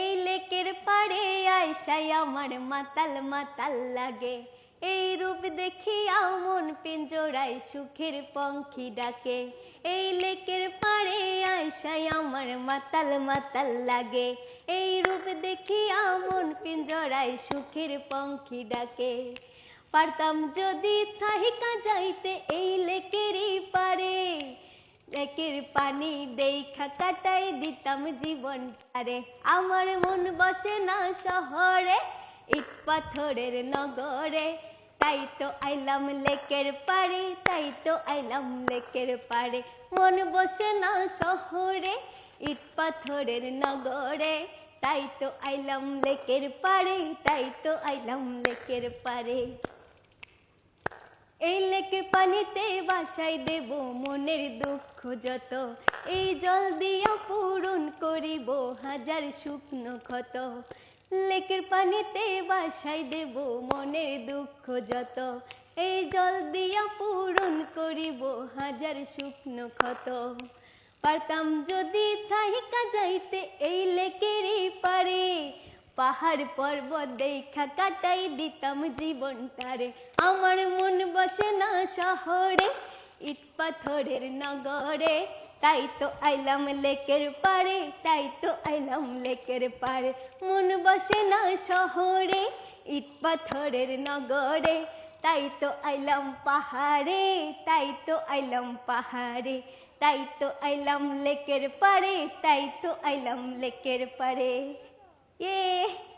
এই লেকের পাড়ে আয়সাই আমার মাতাল মাতাল লাগে। এই রূপ দেখিয়া মন পিঞ্জরায় সুখের পঙ্খী ডাকে। এই লেকের পাড়ে আয়সাই আমার মাতাল মাতাল লাগে। এই রূপ দেখিয়া মন পিঞ্জরায় সুখের পঙ্খী ডাকে। পারতাম যদি থাহিকা যাইতে এই লেকেরই পারে লেকের পানি দেখা কাটাই দিতাম জীবন তারে আমার মন বসে না শহরে, ইট পাথরের নগরে। তাই তো আইলাম লেকের পাড়ে, তাই তো আইলাম লেকের পাড়ে। মন বসে না শহরে, ইট পাথরের নগরে। তাই তো আইলাম লেকের পাড়ে, তাই তো আইলাম লেকের পাড়ে। এই লেকের পানিতে বাসাই দেব? মনের দুঃখ যত। এই জল দিয়া পূরণ করিব হাজার শুকনো ক্ষত। লেকের পানিতে বাসাই দেব, মনের দুঃখ যত। এই জল দিয়া পূরণ করিব হাজার শুকনো ক্ষত। পারতাম যদি থাইকা যাইতে এই লেকেরই পারে। পাহাড় পর্বত দেখা কাটাই দিতাম জীবনটারে। আমার মন বসে না শহরে, ইট পাথরের নগরে। তাই তো আইলাম লেকের পারে তাই তো আইলাম লেকের পারে মন বসে না শহরে, ইট পাথরের নগরে। তাই তো আইলাম পাহাড়ে, তাই তো আইলাম পাহাড়ে। তাই তো আইলাম লেকের পারে তাই তো আইলাম লেকের পারে 예.